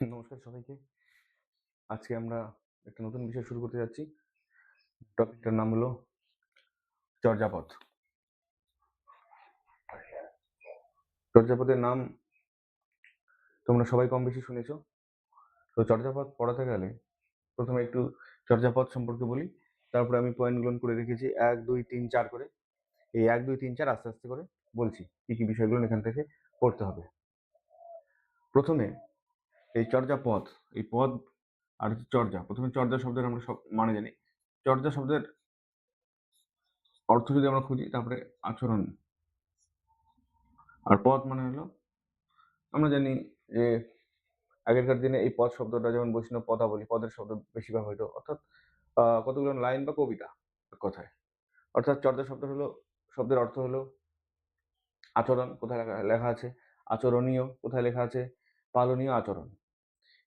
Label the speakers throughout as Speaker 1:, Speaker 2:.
Speaker 1: নমস্কার সবাইকে। আজকে আমরা একটা নতুন বিষয় শুরু করতে যাচ্ছি। টপিকটার নাম হলো চর্যাপদ। চর্যাপদের নাম তোমরা সবাই কম বেশি শুনেছ। তো চর্যাপদ পড়াতে গেলে প্রথমে একটু চর্যাপদ সম্পর্কে বলি। তারপরে আমি পয়েন্টগুলো করে রেখেছি। এক, দুই, তিন, চার করে। এই এক, দুই, তিন, চার আস্তে আস্তে করে বলছি কি কি বিষয়গুলো এখান থেকে পড়তে হবে। প্রথমে এই চর্যাপদ এই পদ আর হচ্ছে চর্যা। প্রথমে চর্যা শব্দের আমরা সব মানে জানি। চর্যা শব্দের অর্থ যদি আমরা খুঁজি, তারপরে আচরণ। আর পদ মানে হলো, আমরা জানি যে আগেরকার দিনে এই পদ শব্দটা, যেমন বৈষ্ণব পদাবলী, পদের শব্দ বেশি ব্যবহৃত অর্থাৎ কতগুলো লাইন বা কবিতা কথায়। অর্থাৎ চর্যা শব্দ হলো, শব্দের অর্থ হলো আচরণ, কোথায় লেখা আছে? আচরণীয়, কোথায় লেখা আছে? পালনীয় আচরণ।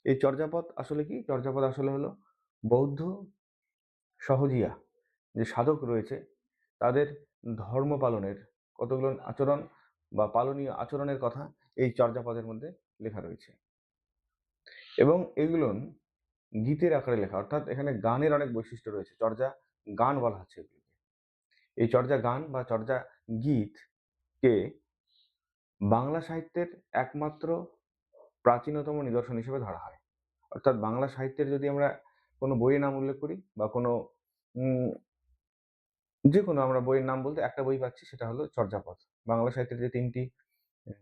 Speaker 1: এই চর্যাপদ আসলে কি? চর্যাপদ আসলে হলো বৌদ্ধ সহজিয়া যে সাধক রয়েছে, তাদের ধর্ম পালনের কতগুলো আচরণ বা পালনীয় আচরণের কথা এই চর্যাপদের মধ্যে লেখা রয়েছে। এবং এগুলো গীতের আকারে লেখা, অর্থাৎ এখানে গানের অনেক বৈশিষ্ট্য রয়েছে। চর্যা গান বলা হচ্ছে এগুলোকে। এই চর্যা গান বা চর্যা গীতকে বাংলা সাহিত্যের একমাত্র প্রাচীনতম নিদর্শন হিসেবে ধরা হয়। অর্থাৎ বাংলা সাহিত্যের যদি আমরা কোনো বইয়ের নাম উল্লেখ করি বা কোনো যে কোনো আমরা বইয়ের নাম বলতে একটা বই পাচ্ছি সেটা হলো চর্যাপদ। বাংলা সাহিত্যের যে তিনটি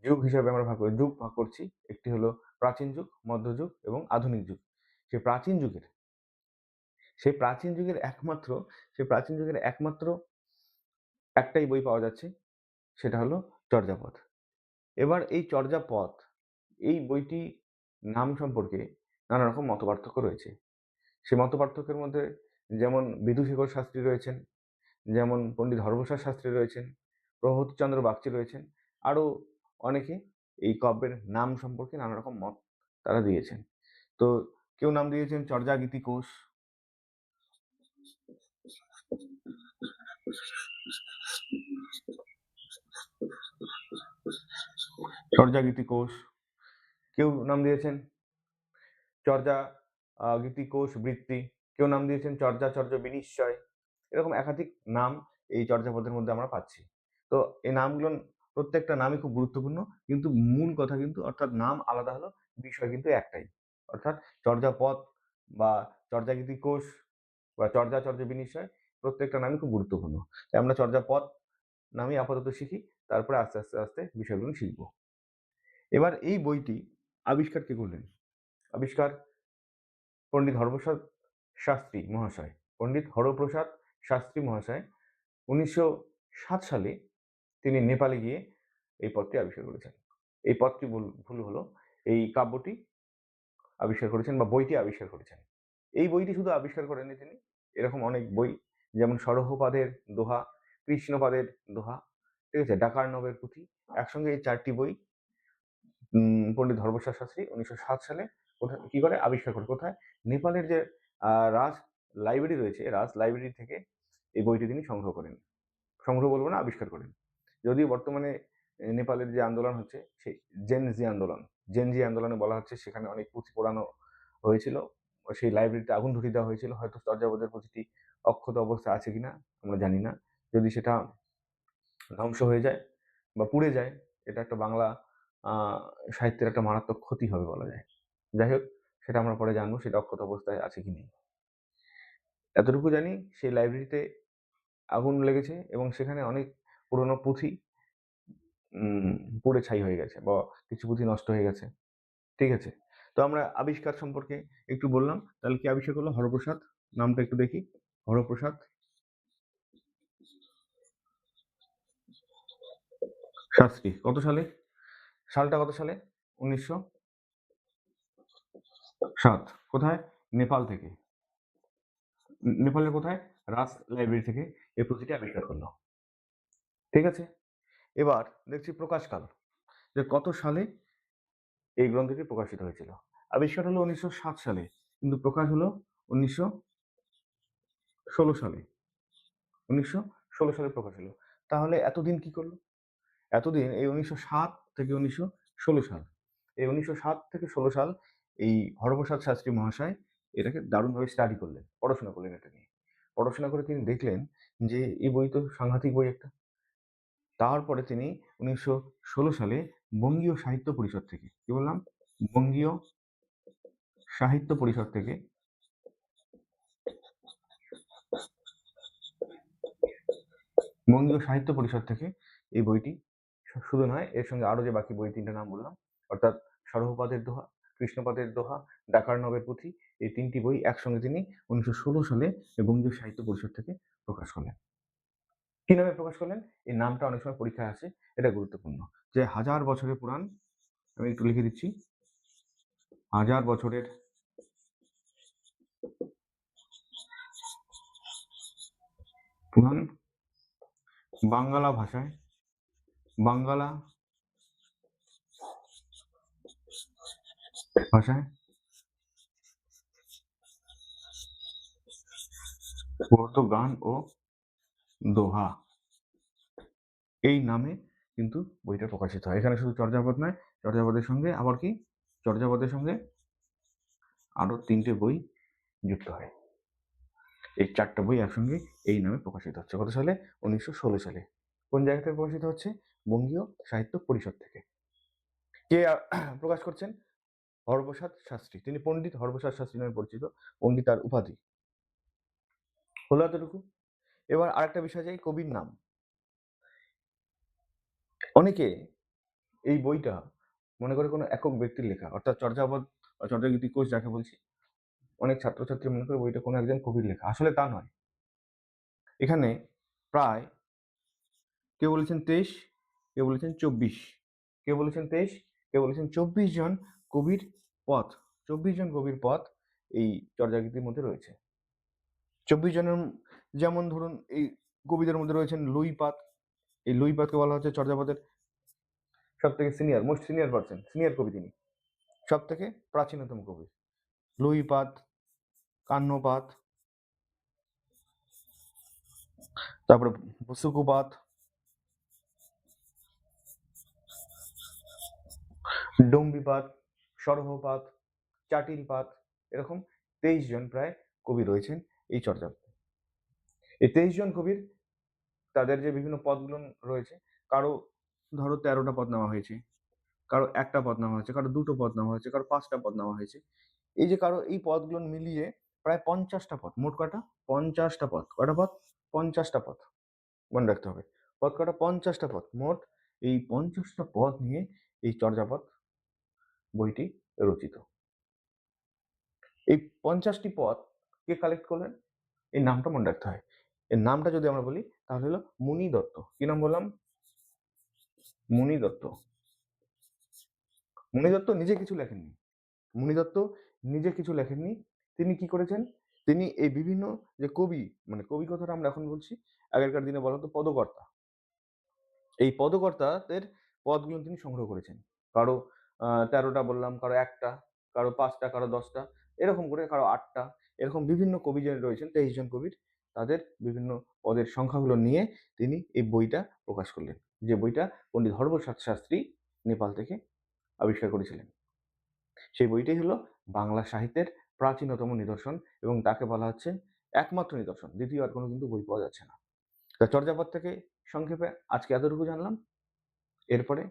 Speaker 1: যুগ হিসাবে আমরা ভাগ করি, যুগ ভাগ করছি, একটি হলো প্রাচীন যুগ মধ্যযুগ এবং আধুনিক যুগ। সেই প্রাচীন যুগের, সেই প্রাচীন যুগের একমাত্র, সেই প্রাচীন যুগের একমাত্র একটাই বই পাওয়া যাচ্ছে, সেটা হলো চর্যাপদ। এবার এই চর্যাপদ এই বইটি নাম সম্পর্কে নানা রকম মতপার্থক্য রয়েছে। সে মতপার্থক্যের মধ্যে যেমন বিদুশেখর শাস্ত্রী রয়েছেন, যেমন পণ্ডিত হরপ্রসাদ শাস্ত্রী রয়েছেন, প্রভাতচন্দ্র বাগচি রয়েছেন, আরও অনেকে এই কাব্যের নাম সম্পর্কে নানা রকম মত তারা দিয়েছেন। তো কেউ নাম দিয়েছেন চর্যাগীতি কোষ। চর্যাগীতি কোষ। কেউ নাম দিয়েছেন? চর্যা আহ, গীতি কোষ বৃত্তি কেউ নাম দিয়েছেন? চর্যা চর্য বিনিশ্চয়। এরকম একাধিক নাম এই চর্যাপদের মধ্যে আমরা পাচ্ছি। তো এই নামগুলো প্রত্যেকটা নামই খুব গুরুত্বপূর্ণ কিন্তু মূল কথা কিন্তু অর্থাৎ নাম আলাদা হলো বিষয় কিন্তু একটাই। অর্থাৎ চর্যাপদ বা চর্যাগীতি কোষ বা চর্যা চর্য বিনিশ্চয় প্রত্যেকটা নামই খুব গুরুত্বপূর্ণ। তাই আমরা চর্যাপদ নামই আপাতত শিখি তারপরে আস্তে আস্তে আস্তে বিষয়গুলো শিখব। এবার এই বইটি আবিষ্কার কে করলেন? আবিষ্কার পণ্ডিত হরপ্রসাদ শাস্ত্রী মহাশয়। পণ্ডিত হরপ্রসাদ শাস্ত্রী মহাশয় উনিশশো সাত সালে তিনি নেপালে গিয়ে এই পদটি আবিষ্কার করেছেন। এই পদটি ভুল হলো, এই কাব্যটি আবিষ্কার করেছেন বা বইটি আবিষ্কার করেছেন। এই বইটি শুধু আবিষ্কার করেননি তিনি, এরকম অনেক বই, যেমন সরহপাদের দোহা, কৃষ্ণপাদের দোহা, ঠিক আছে, ডাকার নবের পুঁথি, একসঙ্গে এই চারটি বই পণ্ডিত ধর্মসার শাস্ত্রী উনিশশো সাত সালে কোথায়, কি করে? আবিষ্কার করে। কোথায়? নেপালের যে রাজ লাইব্রেরি রয়েছে, রাজ লাইব্রেরি থেকে এই বইটি তিনি সংগ্রহ করেন। সংগ্রহ বলব না, আবিষ্কার করেন। যদিও বর্তমানে নেপালের যে আন্দোলন হচ্ছে, সেই জেনজি আন্দোলন জেনজি আন্দোলনে বলা হচ্ছে সেখানে অনেক পুঁথি পোড়ানো হয়েছিল, সেই লাইব্রেরিতে আগুন ধরিয়ে দেওয়া হয়েছিল, হয়তো চর্যাপদের প্রতিটি অক্ষত অবস্থা আছে কিনা, আমরা জানি না। যদি সেটা ধ্বংস হয়ে যায় বা পুড়ে যায়, এটা একটা বাংলা সাহিত্যের একটা মারাত্মক ক্ষতি হবে বলা যায়। যাই হোক, সেটা আমরা পরে জানব সেটা অক্ষত অবস্থায় আছে কি নেই। এতটুকু জানি, সেই লাইব্রেরিতে আগুন লেগেছে এবং সেখানে অনেক পুরনো পুঁথি পুড়ে ছাই হয়ে গেছে বা কিছু পুঁথি নষ্ট হয়ে গেছে। ঠিক আছে? তো আমরা আবিষ্কার সম্পর্কে একটু বললাম। তাহলে কি আবিষ্কার করল হরপ্রসাদ? নামটা একটু দেখি। হরপ্রসাদ? শাস্ত্রী, কত সালে? সালটা কত সালে? উনিশশো সাত। কোথায়? নেপাল থেকে। নেপালের কোথায়? রাস লাইব্রেরি থেকে। এই পুঁথিটি আবিষ্কার করল। ঠিক আছে? এবার দেখছি প্রকাশকাল, যে কত সালে এই গ্রন্থটি প্রকাশিত হয়েছিল। আবিষ্কার হলো উনিশশো সাত সালে, কিন্তু প্রকাশ হলো উনিশশো ষোলো সালে। উনিশশো ষোলো সালে প্রকাশ হলো। তাহলে এতদিন কি করল? এতদিন এই উনিশশো সাত থেকে উনিশশো ষোলো সাল। এই উনিশশো সাত থেকে ষোলো সাল এই হরপ্রসাদ শাস্ত্রী মহাশয় এটাকে দারুণভাবে স্টাডি করলেন, পড়াশোনা করলেন এটা নিয়ে। পড়াশোনা করে তিনি দেখলেন যে এই বই তো সাংঘাতিক বই একটা। তারপরে তিনি উনিশশো ষোলো সালে বঙ্গীয় সাহিত্য পরিষদ থেকে, কি বললাম? বঙ্গীয় সাহিত্য পরিষদ থেকে বঙ্গীয় সাহিত্য পরিষদ থেকে এই বইটি শুধু নয়, এর সঙ্গে আরও যে বাকি বই তিনটা নাম বললাম, অর্থাৎ সরহপাদের দোহা কৃষ্ণপাদের দোহা, ডাকার নবের পুঁথি, এই তিনটি বই একসঙ্গে তিনি উনিশশো ষোলো সালে বঙ্গীয় সাহিত্য পরিষদ থেকে প্রকাশ করলেন। কি নামে প্রকাশ করলেন? এই নামটা অনেক সময় পরীক্ষায় আসে, এটা গুরুত্বপূর্ণ। যে হাজার বছরের পুরাণ, আমি একটু লিখে দিচ্ছি। হাজার বছরের পুরাণ, বাংলা ভাষায় বাংলা ভাষায় ব্রত গান ও দোহা। এই নামে কিন্তু বইটা প্রকাশিত হয়। এখানে শুধু চর্যাপদ নয়, চর্যাপদের সঙ্গে আবার কি? চর্যাপদের সঙ্গে আরও তিনটে বই যুক্ত হয়। এই চারটা বই একসঙ্গে এই নামে প্রকাশিত হচ্ছে। কত সালে? উনিশশো ষোলো সালে। কোন জায়গা থেকে প্রকাশিত হচ্ছে? বঙ্গীয় সাহিত্য পরিষদ থেকে। কে প্রকাশ করছেন? হরপ্রসাদ শাস্ত্রী। তিনি পণ্ডিত হরপ্রসাদ শাস্ত্রী নামে পরিচিত পণ্ডিত তার উপাধি। হলো এতটুকু। এবার আরেকটা বিষয় যাই, কবির নাম। অনেকে এই বইটা মনে করে কোনো একক ব্যক্তির লেখা, অর্থাৎ চর্যাপদ চর্যাগীতি কোষ যাকে বলছি, অনেক ছাত্রছাত্রী মনে করে বইটা কোনো একজন কবির লেখা। আসলে তা নয়। এখানে প্রায় কেউ বলেছেন তেইশ কেউ বলেছেন চব্বিশ কেউ বলেছেন তেইশ কেউ বলেছেন চব্বিশ জন কবির পথ, চব্বিশ জন কবির পথ এই চর্যাগীতির মধ্যে রয়েছে। চব্বিশ জনের যেমন ধরুন এই কবিদের মধ্যে রয়েছেন লুইপাত, এই লুইপাতকে বলা হচ্ছে চর্যাপদের সব থেকে senior most senior person senior কবি তিনি সব থেকে প্রাচীনতম কবি। লুইপাত কান্নপাত তারপরে বসুকুপাত ডম্বিপাত সরহপাত, চাটিলপাত এরকম তেইশ জন প্রায় কবি রয়েছেন এই চর্যাপদে এই তেইশ জন কবির তাদের যে বিভিন্ন পদগুলো রয়েছে, কারও ধরো তেরোটা পদ নেওয়া হয়েছে, কারও একটা পদ নেওয়া হয়েছে, কারও দুটো পদ নেওয়া হয়েছে, কারও পাঁচটা পদ নেওয়া হয়েছে। এই যে কারও এই পদগুলো মিলিয়ে প্রায় পঞ্চাশটা পদ, মোট কটা পঞ্চাশটা পদ কটা পদ? পঞ্চাশটা পদ। মনে রাখতে হবে, পদ কটা পঞ্চাশটা পদ। মোট এই পঞ্চাশটা পদ নিয়ে এই চর্যাপদ বইটি রচিত। এই পঞ্চাশটি পদ কে কালেক্ট করলেন? এই নামটা মনে রাখতে হয়। এর নামটা যদি আমরা বলি, তাহলে হলো মুনি দত্ত। কি নাম বললাম? মুনি দত্ত। মুনি দত্ত নিজে কিছু লেখেননি। মুনি দত্ত নিজে কিছু লেখেননি। তিনি কি করেছেন? তিনি এই বিভিন্ন যে কবি মানে কবি কথাটা আমরা এখন বলছি, আগেরকার দিনে বলা হতো পদকর্তা। এই পদকর্তাদের পদগুলো তিনি সংগ্রহ করেছেন। কারও তেরোটা বললাম, কারও একটা কারও পাঁচটা কারও দশটা এরকম করে কারও আটটা এরকম বিভিন্ন কবি যে রয়েছেন, তেইশ জন কবির, তাদের বিভিন্ন পদের সংখ্যাগুলো নিয়ে তিনি এই বইটা প্রকাশ করলেন। যে বইটা পণ্ডিত হরপ্রসাদ শাস্ত্রী নেপাল থেকে আবিষ্কার করেছিলেন। সেই বইটাই হলো বাংলা সাহিত্যের প্রাচীনতম নিদর্শন এবং তাকে বলা হচ্ছে একমাত্র নিদর্শন, দ্বিতীয় আর কোনো কিন্তু বই পাওয়া যাচ্ছে না। তা চর্যাপদ থেকে সংক্ষেপে আজকে এতটুকু জানলাম। এরপরে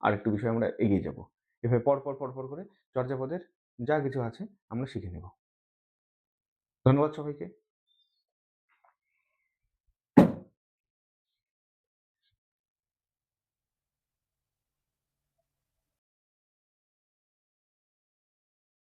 Speaker 1: আরেকটু বিষয় আমরা এগিয়ে যাব। এভাবে পরপর পর পর পর করে চর্যাপদের যা কিছু আছে আমরা শিখে নেব। ধন্যবাদ সবাইকে।